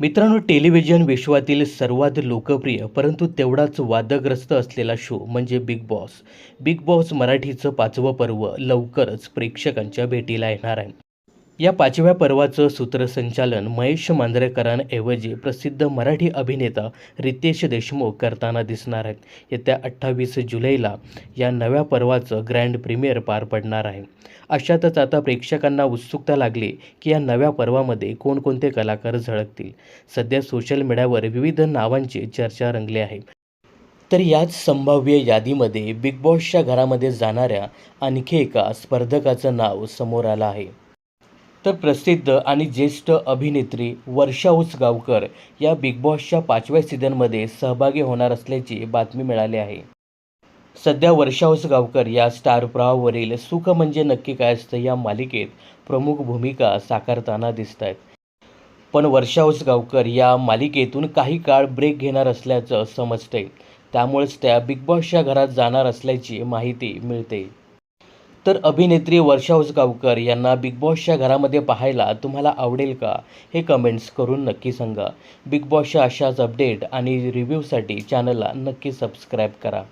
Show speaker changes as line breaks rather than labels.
मित्रांनो टेलिव्हिजन विश्वातील सर्वात लोकप्रिय परंतु तेवढाच वादग्रस्त असलेला शो म्हणजे बिग बॉस बिग बॉस मराठीचं पाचवं पर्व लवकरच प्रेक्षकांच्या भेटीला येणार आहे. या पाचव्या पर्वाचं सूत्रसंचालन महेश मांजरेकरांऐवजी प्रसिद्ध मराठी अभिनेता रितेश देशमुख करताना दिसणार आहेत येत्या अठ्ठावीस जुलैला या नव्या पर्वाचं ग्रँड प्रीमियर पार पडणार आहे. अशातच आता प्रेक्षकांना उत्सुकता लागली की या नव्या पर्वामध्ये कोणकोणते कलाकार झळकतील. सध्या सोशल मीडियावर विविध नावांची चर्चा रंगली आहे. तर याच संभाव्य यादीमध्ये बिग बॉसच्या घरामध्ये जाणाऱ्या आणखी एका स्पर्धकाचं नाव समोर आलं आहे. तर प्रसिद्ध आणि ज्येष्ठ अभिनेत्री वर्षा उसगावकर या बिग बॉसच्या पाचव्या सीझनमध्ये सहभागी होणार असल्याची बातमी मिळाली आहे. सध्या वर्षा उसगावकर या स्टार प्रवाहावरील सुख म्हणजे नक्की काय असतं या मालिकेत प्रमुख भूमिका साकारताना दिसत आहेत पण वर्षा उसगावकर या मालिकेतून काही काळ ब्रेक घेणार असल्याचं समजतंय. त्यामुळेच त्या बिग बॉसच्या घरात जाणार असल्याची माहिती मिळते. तर अभिनेत्री वर्षा उसगावकर यांना बिग बॉसच्या घरामध्ये पाहायला तुम्हाला आवडेल का? हे कमेंट्स करून नक्की सांगा. बिग बॉसच्या अशाच अपडेट आणि रिव्ह्यूसाठी चॅनलला नक्की सबस्क्राईब करा.